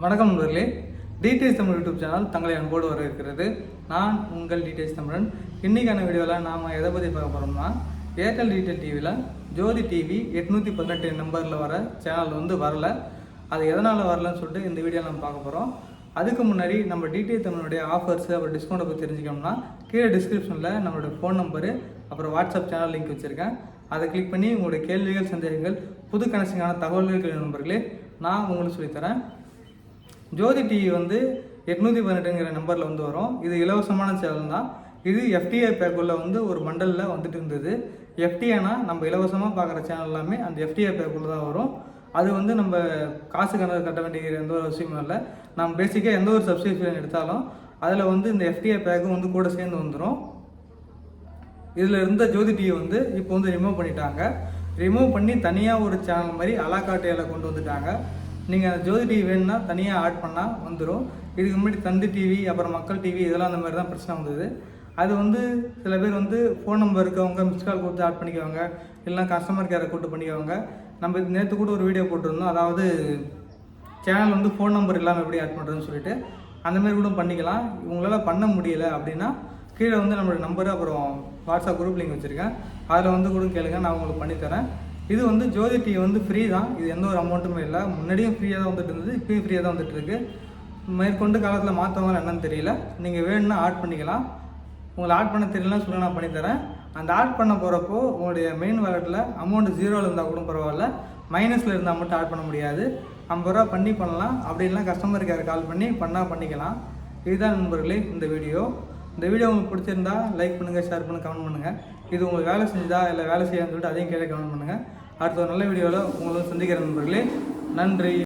வணக்கம் நண்பர்களே. Details Tamil YouTube channel தங்களை அன்போடு வரவேற்கிறது. நான் உங்கள் டீடைல்ஸ் தமிழன். இன்றைக்கான வீடியோவில் நாம் எதை பற்றி பார்க்க போகிறோம்னா ஏர்டெல் டீடைல் டிவியில் ஜோதி டிவி எட்நூற்றி பதினெட்டு நம்பரில் வர சேனல் வந்து வரல. அது எதனால் வரலன்னு சொல்லிட்டு இந்த வீடியோவில் நம்ம பார்க்க போகிறோம் அதுக்கு முன்னாடி நம்ம டிடிஎஸ் தமிழுடைய ஆஃபர்ஸ் அப்புறம் டிஸ்கவுண்ட்டை பற்றி தெரிஞ்சுக்கணும்னா கீழே டிஸ்கிரிப்ஷனில் நம்மளோட ஃபோன் நம்பரு அப்புறம் வாட்ஸ்அப் சேனல் லிங்க் வச்சுருக்கேன். அதை கிளிக் பண்ணி உங்களுடைய கேள்விகள் சந்தேகங்கள் புது கனெக்ஷனான தகவல்கள் நண்பர்களே நான் உங்களுக்கு சொல்லித்தரேன். ஜோதி டிவி வந்து எட்நூற்றி பதினெட்டுங்கிற நம்பரில் வந்து வரும். இது இலவசமான சேனல் தான். இது எஃப்டிஐ பேக்குள்ளே வந்து ஒரு மண்டலில் வந்துட்டு இருந்தது. எஃப்டிஐனா நம்ம இலவசமாக பார்க்குற சேனல் எல்லாமே அந்த எஃப்டிஐ பேக்குள்ளே தான் வரும். அது வந்து நம்ம காசு கணக்கு கட்ட வேண்டிய எந்த ஒரு அவசியமும் இல்லை. நம்ம பேசிக்காக எந்த ஒரு சப்ஸ்கிரிப்ஷன் எடுத்தாலும் அதில் வந்து இந்த எஃப்டிஐ பேக்கும் வந்து கூட சேர்ந்து வந்துடும் இதில் இருந்த ஜோதி டிவி வந்து இப்போ வந்து ரிமூவ் பண்ணிட்டாங்க. ரிமூவ் பண்ணி தனியாக ஒரு சேனல் மாதிரி அலாக்காட்டையில் கொண்டு வந்துட்டாங்க. நீங்கள் அந்த ஜோதி டிவி வேணும்னா தனியாக ஆட் பண்ணால் வந்துடும் இதுக்கு முன்னாடி தந்தி டிவி அப்புறம் மக்கள் டிவி இதெல்லாம் அந்த மாதிரி தான் பிரச்சனை வந்தது. அது வந்து சில பேர் வந்து ஃபோன் நம்பர் இருக்கவங்க மிஸ் கால் கொடுத்து ஆட் பண்ணிக்குவாங்க இல்லைனா கஸ்டமர் கேரை கூட்டு பண்ணிக்குவாங்க. நம்ம நேற்று கூட ஒரு வீடியோ போட்டிருந்தோம். அதாவது சேனல் வந்து ஃபோன் நம்பர் இல்லாமல் எப்படி ஆட் பண்ணுறதுன்னு சொல்லிட்டு அந்தமாரி கூட பண்ணிக்கலாம். உங்களால் பண்ண முடியல அப்படின்னா கீழே வந்து நம்மளோட நம்பரு அப்புறம் வாட்ஸ்அப் குரூப் லிங்க் வச்சுருக்கேன். அதில் வந்து கூட கேளுங்க நான் உங்களுக்கு பண்ணித்தரேன். இது வந்து ஜோதி டிவி வந்து ஃப்ரீ தான். இது எந்த ஒரு அமௌண்ட்டுமே இல்லை. முன்னாடியும் ஃப்ரீயாக தான் வந்துட்டு இருந்தது இப்பயும் ஃப்ரீயாக தான் வந்துட்டு இருக்கு. மேற்கொண்டு காலத்தில் மாற்றவங்க என்னன்னு தெரியல. நீங்கள் வேணும்னா ஆட் பண்ணிக்கலாம். உங்களை ஆட் பண்ண தெரியலன்னு சொல்லி நான் பண்ணித்தரேன் அந்த ஆட் பண்ண போகிறப்போ உங்களுடைய மெயின் வாலெட்டில் அமௌண்ட் ஜீரோவில் இருந்தால் கூட பரவாயில்ல. மைனஸில் இருந்தால் மட்டும் ஆட் பண்ண முடியாது. ஐம்பது ரூபா பண்ணி பண்ணலாம். அப்படி இல்லைனா கஸ்டமர் கேர் கால் பண்ணி பண்ணால் பண்ணிக்கலாம். இதுதான் நண்பர்களே இந்த வீடியோ இந்த வீடியோ உங்களுக்கு பிடிச்சிருந்தா லைக் பண்ணுங்கள் ஷேர் பண்ணுங்கள் கமெண்ட் பண்ணுங்கள் இது உங்களுக்கு வேலை செஞ்சதா இல்லை வேலை செய்யான்னு சொல்லிட்டு அதையும் கேட்க கமெண்ட் பண்ணுங்கள் அடுத்த ஒரு நல்ல வீடியோவில் உங்களும் சந்திக்கிற நண்பர்களே நன்றி.